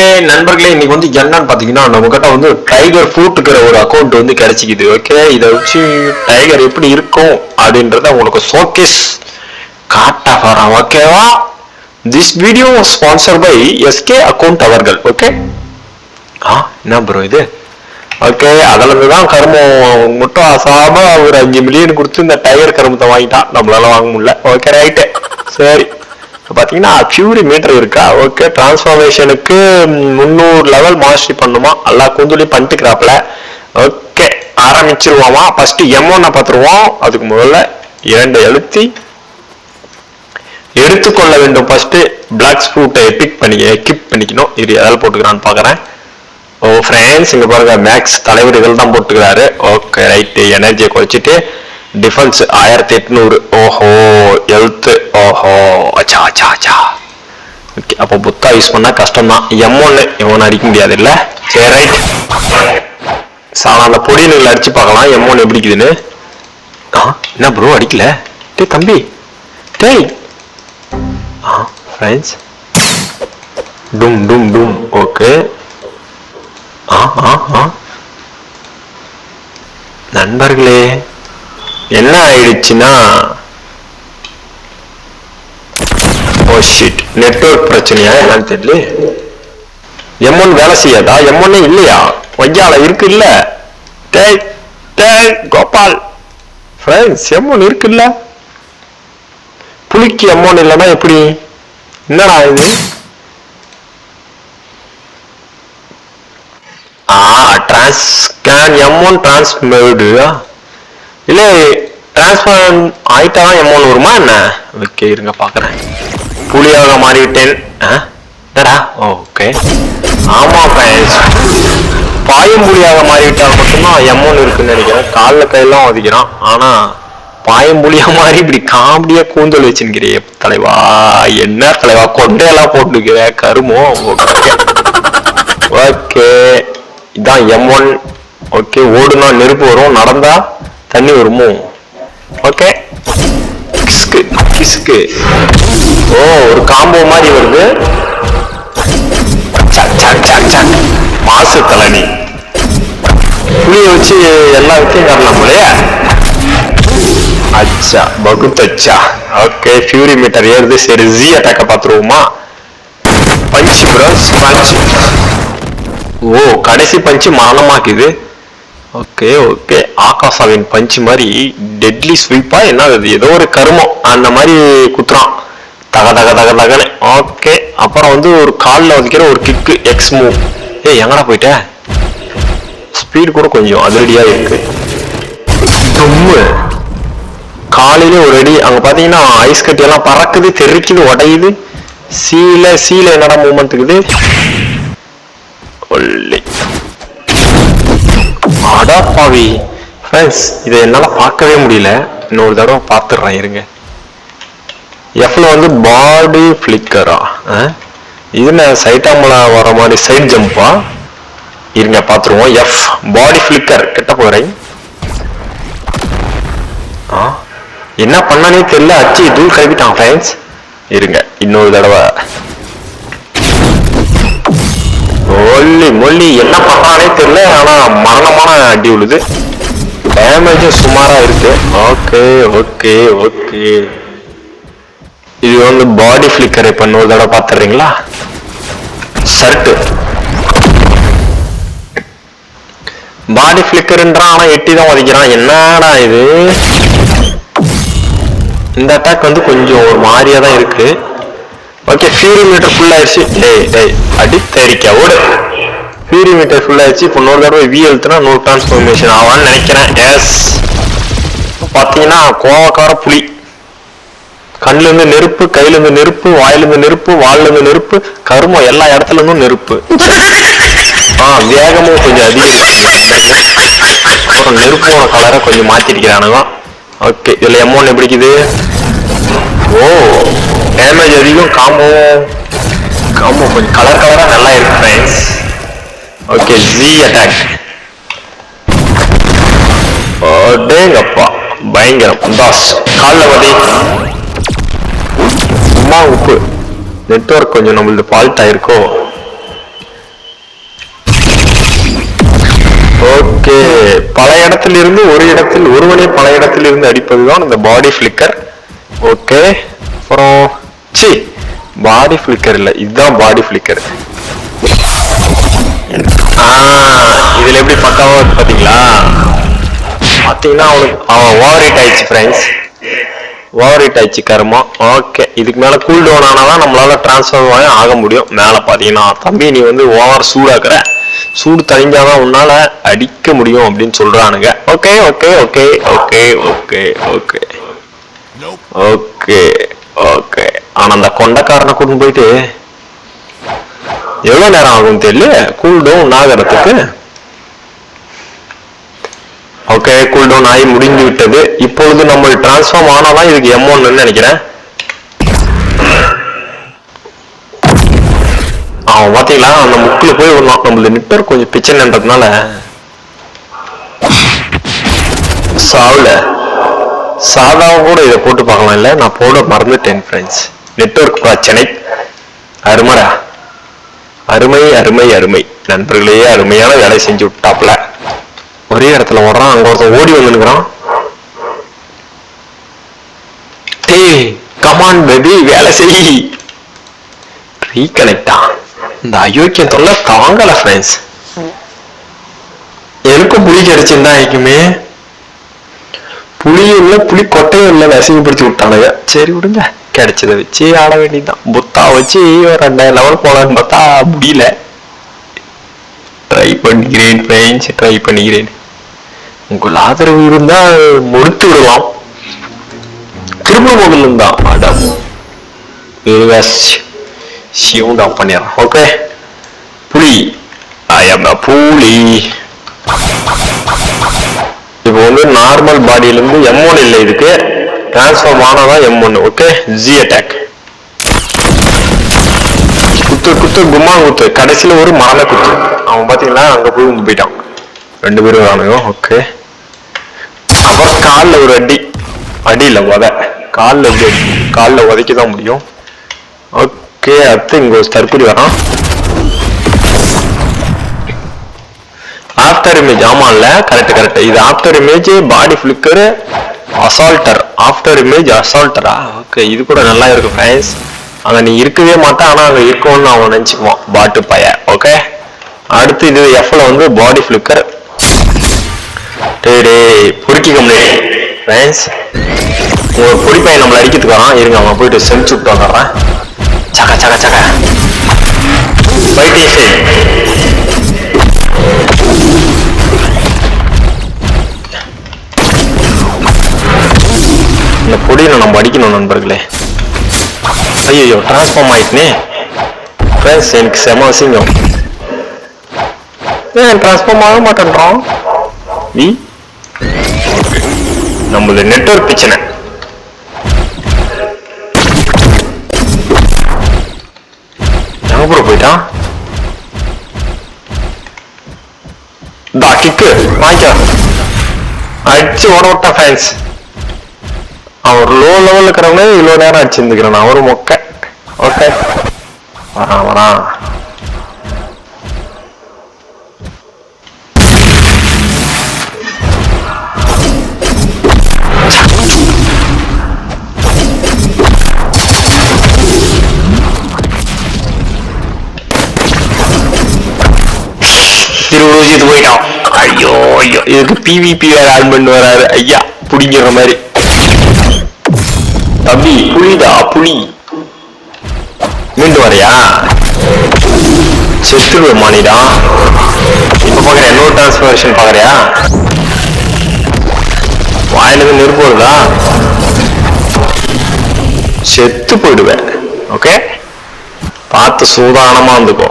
Okay நண்பர்களே இன்னைக்கு வந்து என்னன்னு பாத்தீங்கன்னா நம்ம கிட்ட வந்து டைகர் ஃபுட்டுக்கிற ஒரு அக்கௌண்ட் வந்து கிடைச்சிக்குது ஓகே இதை வச்சு டைகர் எப்படி இருக்கும் அப்படின்றத உங்களுக்கு ஷோகேஸ் காட்ட போறோம் ஓகேவா this video sponsor by SK account அவர்கள் ஓகே ஆ என்ன ப்ரோ இது? ஓகே அதுல தான் கருமம் மட்டும் அசாம ஒரு அஞ்சு மில்லியன் கொடுத்து இந்த டயர் கருமத்தை வாங்கிட்டான். நம்மளால வாங்க முடியல. ஓகே ரைட்டு சரி. இப்போ பார்த்தீங்கன்னா அக்யூரி மீட்டர் இருக்கா? ஓகே டிரான்ஸ்ஃபார்மேஷனுக்கு முந்நூறு லெவல் மாஸ்டரி பண்ணுமா? எல்லா கூந்துலையும் பண்ணிட்டுக்கிறாப்புல. ஓகே ஆரம்பிச்சிருவோமா? ஃபஸ்ட்டு எம் ஒன்னை பார்த்துருவோம் அதுக்கு முதல்ல இரண்டு எழுத்தி எடுத்துக்கொள்ள வேண்டும். ஃபஸ்ட்டு பிளாக் ஸ்ப்ரூட்டை எபிக் பண்ணி கிப் பண்ணிக்கணும். இது எதால் போட்டுக்கிறான்னு பார்க்குறேன் ஓ ஃப்ரெண்ட்ஸ் இங்கே பாருங்க மேக்ஸ் தலைவர் இதில் தான் போட்டுக்கிறாரு. ஓகே ரைட்டு எனர்ஜியை குறைச்சிட்டு டிஃபென்ஸ் ஆயிரத்தி எட்நூறு ஓஹோ எழுத்து ஓஹோ அச்சா அச்சா அச்சா ஓகே அப்போ புத்தா யூஸ் பண்ணா கஷ்டம் தான் எம் ஒன்று இவன் அடிக்க முடியாது இல்ல சரி ரைட் சார் அந்த பொடியில் அடிச்சு பார்க்கலாம் எம் ஒன்று எப்படி இருக்குதுன்னு ஆ என்ன ப்ரோ அடிக்கல டேய் தம்பி டேய் ஆ ஃப்ரெண்ட்ஸ் டும் டும் டும் ஓகே ஆ ஆ ஆ நண்பர்களே என்ன ஆயிடுச்சுன்னா ஓ ஷிட் நெட்வொர்க் பிரச்சனையா என்னன்னு தெரியல. எம் ஒன் வேலை செய்யாதா? எம் ஒன்னே இல்லையா? வையால இருக்கு இல்ல கோபால். ஃப்ரெண்ட்ஸ் எம் ஒன் இருக்கு இல்ல புலிக்கு எம் ஒன் இல்லைன்னா எப்படி? என்னடா இது? ஆ டிரான்ஸ்கேன் எம் ஒன் டிரான்ஸ்மேடு இல்ல டிரான்ஸ்ஃபர் ஆயிட்டா எம் ஒன் வருமா என்ன? ஓகே இருங்க பாக்குறேன் புலியாக மாறிவிட்டேன்? என்னடா? ஓகே. ஆமா ஃப்ரெண்ட்ஸ் பாயும் புலியாக மாறிவிட்டால் மட்டும்தான் எம் ஒன் இருக்குன்னு நினைக்கிறேன். காலில் கையெல்லாம் ஒதிக்கிறான் ஆனா பாயம் புலியா மாதிரி இப்படி காமெடியா கூந்தல் வச்சுக்கிறிய தலைவா. என்ன தலைவா? கொண்டையெல்லாம் போட்டுக்கிற கருமோ? ஓகே. இதான் எம் ஒன். ஓகே ஓடுனா நெருப்பு வரும். நடந்தா தண்ணி வருமோ? ஓகே. கிஸ்கு கிஸ்கு ஓ ஒரு காம்போ மாதிரி வருது. மாசு தலனி. புளிய வச்சு எல்லா வித்தையும் காட்டலாம் போலயே. அச்சா பகுத் அச்சா ஓகே ஃபியூரி மீட்டர் ஏறுது. சரி ஜி அட்டாக்க பார்த்துருவோமா? பஞ்ச் ப்ரோஸ் பஞ்ச் ஓ கடைசி பஞ்சு மரணமாக்குது. ஓகே ஓகே ஆகாசாவின் பஞ்சு மாதிரி டெட்லி ஸ்வீப்பா என்ன அது ஏதோ ஒரு கருமம். அந்த மாதிரி குத்துறான். தக தக தக தகன்னு. ஓகே அப்புறம் வந்து ஒரு காலில் வதிக்கிற ஒரு கிக்கு எக்ஸ் மூவ் ஏய் எங்கடா போயிட்ட? ஸ்பீடு கூட கொஞ்சம் அதிரடியா இருக்கு. தும்மு. காலையில ஒரு அடி. அங்க பாத்தீங்கன்னா ஐஸ் கட்டியெல்லாம் பறக்குது தெறிக்குது உடையுது. சீல சீல என்னடா மூமெண்ட் இருக்குது? ஒல்லி. அடப்பாவி ஃப்ரெண்ட்ஸ் இதை என்னால் பார்க்கவே முடியல. இன்னொரு தடவை பார்த்துடுறேன் இருங்க. எஃப்ல வந்து பாடி ஃப்ளிக்கரா இது என்ன சைட்டாமலா வர மாதிரி சைட் ஜம்பா இருங்க பார்த்துருவோம். எஃப் பாடி ஃப்ளிக்கர் கிட்ட போகிறேன் ஆ? என்ன பண்ணானே தெரியல. அச்சு தூள் கிளப்பிட்டான் ஃப்ரெண்ட்ஸ் இருங்க இன்னொரு தடவை. மொல்லி என்ன பண்றானே தெரியல ஆனா மரணமான அடி விழுது. டேமேஜும் சுமாரா இருக்கு. Okay okay okay. இது வந்து பாடி ஃபிளிக்கர் இப்ப இன்னொரு தடவை பாத்துறீங்களா ஷர்ட் பாடி ஃபிளிக்கர்ன்றான் ஆனா எட்டி தான் உதைக்கிறான். என்னடா இது? இந்த அட்டாக் வந்து கொஞ்சம் ஒரு மாதிரியா தான் இருக்கு. ஓகே ஃபியூரி மீட்டர் ஃபுல் ஆயிடுச்சு. டேய் டேய் அடி தெரிக்க ஓடு. ஃபியூரி மீட்டர் ஃபுல் ஆயிடுச்சு. இப்போ நூறு தடவை வி எழுத்துனா நூறு டிரான்ஸ்ஃபர்மேஷன் ஆவான்னு நினைக்கிறேன். எஸ் பார்த்தீங்கன்னா கோவக்கார புலி. கண்ணிலிருந்து நெருப்பு கையிலிருந்து நெருப்பு வாயிலேருந்து நெருப்பு வால்ல நெருப்பு கருமம் எல்லா இடத்துல இருந்தும் நெருப்பு. ஆ வேகமும் கொஞ்சம் அதிகம் அப்புறம் நெருப்போட கலரை கொஞ்சம் மாத்திருக்கிறானுங்க. ஓகே இதுல எமௌண்ட் எப்படி இருக்குது ஓ டேமேஜ் அதிகம் காம்போ காம்போ கொஞ்சம் கலர் கலரா நல்லா இருக்கு ஃப்ரெண்ட்ஸ் ஓகே ஜி அட்டாக் டேங்கப்பா பயங்கரம் தாஸ் காலில் வதி சும்மா உப்பு நெட்ஒர்க் கொஞ்சம் நம்மளது ஃபால்ட் ஆயிருக்கும் ஓகே பல இடத்திலிருந்து ஒரு இடத்தில் ஒருவனே பல இடத்திலிருந்து அடிப்பதுதான் இந்த பாடி ஃபிளிக்கர் ஓகே அப்புறம் சி பாடி ஃபிளிக்கர் இல்லை. இதுதான் பாடி ஃபிளிக்கர் இதுல எப்படி பக்காவா இருக்கு பாத்தீங்களா பாத்தீங்கன்னா அவனுக்கு அவன் ஓவர் ஹீட் ஆயிடுச்சு ஃப்ரெண்ட்ஸ் ஓவர் ஹீட் ஆயிடுச்சு கருமா ஓகே இதுக்கு மேல கூல் டவுன் ஆனாதான் நம்மளால டிரான்ஸ்ஃபர் ஆக முடியும். மேல பாத்தீங்கன்னா தம்பி நீ வந்து ஓவர் சூடாக்குற. சூடு தணிஞ்சாதான் உன்னால அடிக்க முடியும் அப்படின்னு சொல்றானுங்க. Okay okay okay okay okay okay okay okay ஆனா அந்த கொண்டக்காரனை கூட்டின்னு போயிட்டு எவ்வளவு நேரம் ஆகும் தெரியல. கூல் டவுன் ஆகிறதுக்கு. ஓகே கூல் டவுன் ஆகி முடிந்து விட்டது. இப்பொழுது நம்ம டிரான்ஸ்ஃபார்ம் ஆனாதான் இதுக்கு எம் ஒன்னு நினைக்கிறேன். அவன் பாத்தீங்களா அந்த முக்கில் போய் விடலாம் நம்மளது நெட்வொர்க் கொஞ்சம் பிரச்சனைன்றதுனால சாவுல சாதாவை கூட இதை போட்டு பார்க்கலாம் இல்ல. நான் போட மறந்துட்டேன் ஃப்ரெண்ட்ஸ் நெட்வொர்க் பிரச்சனை. அருமடா. அருமை அருமை அருமை. நண்பர்களே அருமையான வேலை செஞ்சு விட்டாப்ல ஒரே இடத்துல ஓடுறான். அங்க ஒருத்தன் ஓடி வந்துருக்கிறான் டேய் கமான் பேபி வேலை செய். ரீகனெக்டா இந்த அயோக்கியம் தொல்லை தாங்கல ஃப்ரெண்ட்ஸ் எனக்கும் புளி கிடைச்சிருந்தா ஐக்குமே. புளியும் இல்லை புளி கொட்டையும் இல்லை விசையப்படுத்தி விட்டானுங்க. சரி விடுங்க. கிடைச்சதை வச்சு ஆட வேண்டியதுதான். புத்தா வச்சு ஒரு ரெண்டாயிரம் லெவல் போகலான்னு பார்த்தா முடியல. ட்ரை பண்ணிக்கிறேன் ஃப்ரெண்ட்ஸ் ட்ரை பண்ணிக்கிறேன். உங்கள் ஆதரவு இருந்தால் முடித்து விடலாம் திரும்ப முதல்ல இருந்தா அடம் சிவன் டாப் பண்ணிடுறேன் ஓகே புலி. ஐ ஆம் புலி. இப்போ வந்து நார்மல் பாடியிலேருந்து எம் ஒன் இல்லை இதுக்கு transform ஆனாதான் M one okay G attack குத்து குத்து கும்மா குத்து. கடைசியில் ஒரு மாலை குத்து. அவன் பார்த்தீங்களா அங்கே போய் வந்து போயிட்டான். ரெண்டு பேரும் வரானுங்க ஓகே அப்புறம் காலில் ஒரு அடி அடியில் இல்ல உத காலில் எப்படி காலில் உதைக்க தான் முடியும். ஓகே அடுத்து இங்கே ஒரு தற்கொலை வரான். ஆஃப்டர் இமேஜ் ஆமாம்ல கரெக்ட் கரெக்ட் இது after image body flicker assaulter after image அசால்ட்டரா okay இது கூட நல்லா இருக்கும் ஃப்ரெண்ட்ஸ் அங்கே நீ இருக்கவே மாட்டான் ஆனால் அங்கே இருக்கும்னு அவன் நினச்சிக்குவான் பாட்டு பைய ஓகே அடுத்து இது எஃப்ல வந்து பாடி ஃபிளிக்கர் டே பொறுக்கிக்க முடியாது ஃப்ரெண்ட்ஸ் ஒரு பொடி பையன் நம்மளை அடிக்கிறதுக்கு வரான். இருங்க அவன் போயிட்டு செஞ்சு விட்டு வந்துடுறேன் சக்க சக்க சக்க பைட்டேஷன் இந்த பொடியில் நம்ம அடிக்கணும் நண்பர்களே. ஐயோ டிரான்ஸ்ஃபார்ம் ஆயிட்டுனே. ஃப்ரெண்ட்ஸ் எனக்கு செம அசிங்கம். ஏன் டிரான்ஸ்ஃபார்ம் ஆக மாட்டேன்றோம் நீ? நம்மளது நெட்வொர்க் பிரச்சனை. போயிட்டான் தா கிக்கு வாங்கிக்க. அடிச்சு ஓட விட்டான் ஃபேன்ஸ் அவர் லோ லெவலில் இருக்கிறவனே இவ்வளோ நேரம் அடிச்சிருந்துக்கிறேன். நான் ஒரு மொக்க. ஓகே. வரான் வரான். திருவுருஜித்து போயிட்டான். ஐயோ ஐயோ. இதுக்கு பிவிபி வேற ஆட் பண்ணி வராரு. ஐயா புடிங்கிற மாதிரி. தம்பி புலிடா புலி. மீண்டு வரையா? செத்துருவே மானிடா. இப்ப பாக்குறியா நோ டிரான்ஸ்பர்மேஷன் பாக்குறியா? வாயிலிருந்து நெருப்பு வருதா? செத்து போயிடுவேன். ஓகே பார்த்து சூதானமா வந்துக்கோ.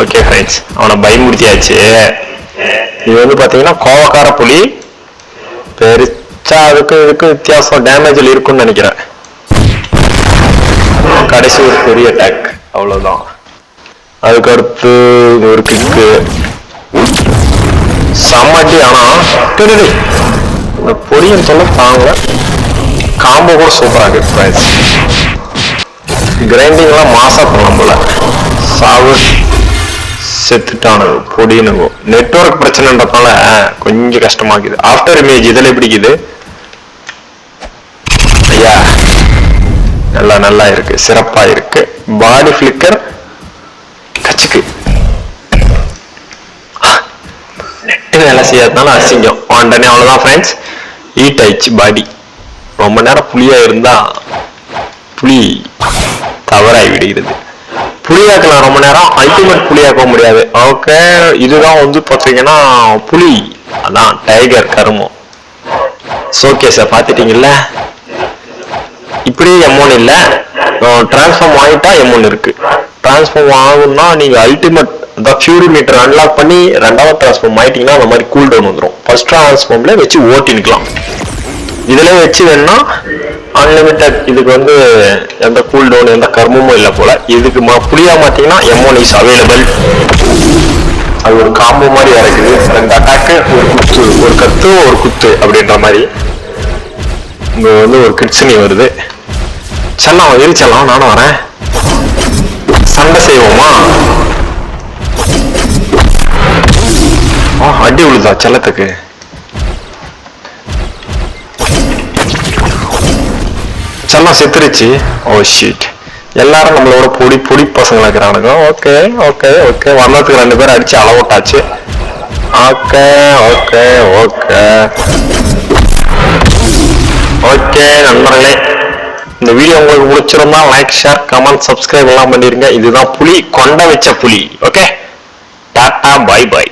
ஓகே ஃப்ரெண்ட்ஸ் அவனை பயமுறுத்தியாச்சு. இது வந்து பாத்தீங்கன்னா கோவக்கார புலி வச்சா அதுக்கு இதுக்கு வித்தியாசம். டேமேஜில் இருக்கும்னு நினைக்கிறேன். கடைசி ஒரு பெரிய அட்டாக் அவ்வளவுதான். அதுக்கு அடுத்து இது ஒரு கிக்கு செம்மட்டி ஆனா இந்த பொடியன் சொல்ல தாங்கல. காம்போ கூட சூப்பரா இருக்கு கிரைண்டிங் கிரைண்டிங்லாம் மாசா பண்ணலாம் போல. சாவு செத்துட்டானுங்க பொடினுங்க நெட்வொர்க் பிரச்சனைன்றதுனால கொஞ்சம் கஷ்டமாக்குது. ஆஃப்டர் இமேஜ் இதில் பிடிக்குது ஐயா. நல்லா நல்லா இருக்கு சிறப்பா இருக்கு. பாடி ஃபிளிக்கர் கச்சுக்கு. நெட்டு வேலை செய்யறதுனால அசிங்கம். உடனே அவ்வளவுதான் ஃப்ரெண்ட்ஸ் ஈட் ஆயிடுச்சு பாடி ரொம்ப நேரம் புளியா இருந்தா புளி தவறாய் விடுகிறது. புளியாக்கலாம் ரொம்ப நேரம் அல்டிமேட் புளியாக்க முடியாது. ஓகே இதுதான் வந்து பார்த்தீங்கன்னா புலி அதான் டைகர் கருமம். ஓகே சார் பார்த்துட்டீங்கல்ல? இப்படியே எம்ஒன் இல்லை. டிரான்ஸ்ஃபார்ம் ஆகிட்டா எம்ஒன் இருக்கு. டிரான்ஸ்ஃபார்ம் ஆகும்னா நீங்க அல்டிமேட் இந்த ஃபியூரி மீட்டர் அன்லாக் பண்ணி ரெண்டாவது டிரான்ஸ்ஃபார்ம் ஆயிட்டீங்கன்னா அந்த மாதிரி கூல் டவுன் வந்துடும் ஃபர்ஸ்ட் டிரான்ஸ்ஃபார்ம்ல வச்சு ஓட்டினுக்கலாம் இதுல வச்சு வேணா அன்லிமிட்டட் இதுக்கு வந்து எந்த கூல் டவுன் எந்த கர்மமும் இல்லை போல. இதுக்கு மா புளியா மாத்தீங்கன்னா எம்ஒன் இஸ் அவைலபிள் அது ஒரு காம்போ மாதிரி இறக்குது. ரெண்டு அட்டாக்கு ஒரு குத்து ஒரு கத்து ஒரு குத்து அப்படின்ற மாதிரி. இங்க வந்து ஒரு கிட்சனி வருது. செல்லம் இரு நானும் வரேன். சண்டை செய்வோமா? ஆ அடி விழுதா செல்லத்துக்கு? செல்லம் செத்துருச்சு. ஓ ஷீட் எல்லாரும் நம்மளோட பொடி பொடி பசங்களா இருக்கிறானுங்க. Okay okay okay. வர்ணத்துக்கு ரெண்டு பேரும் அடிச்சு அளவுட்டாச்சு. Okay okay okay. ஓகே நண்பர்களே இந்த வீடியோ உங்களுக்கு பிடிச்சிருந்தா லைக் ஷேர் கமெண்ட் சப்ஸ்கிரைப் எல்லாம் பண்ணிருங்க. இதுதான் புலி கொண்ட வச்ச புலி. Okay tata bye by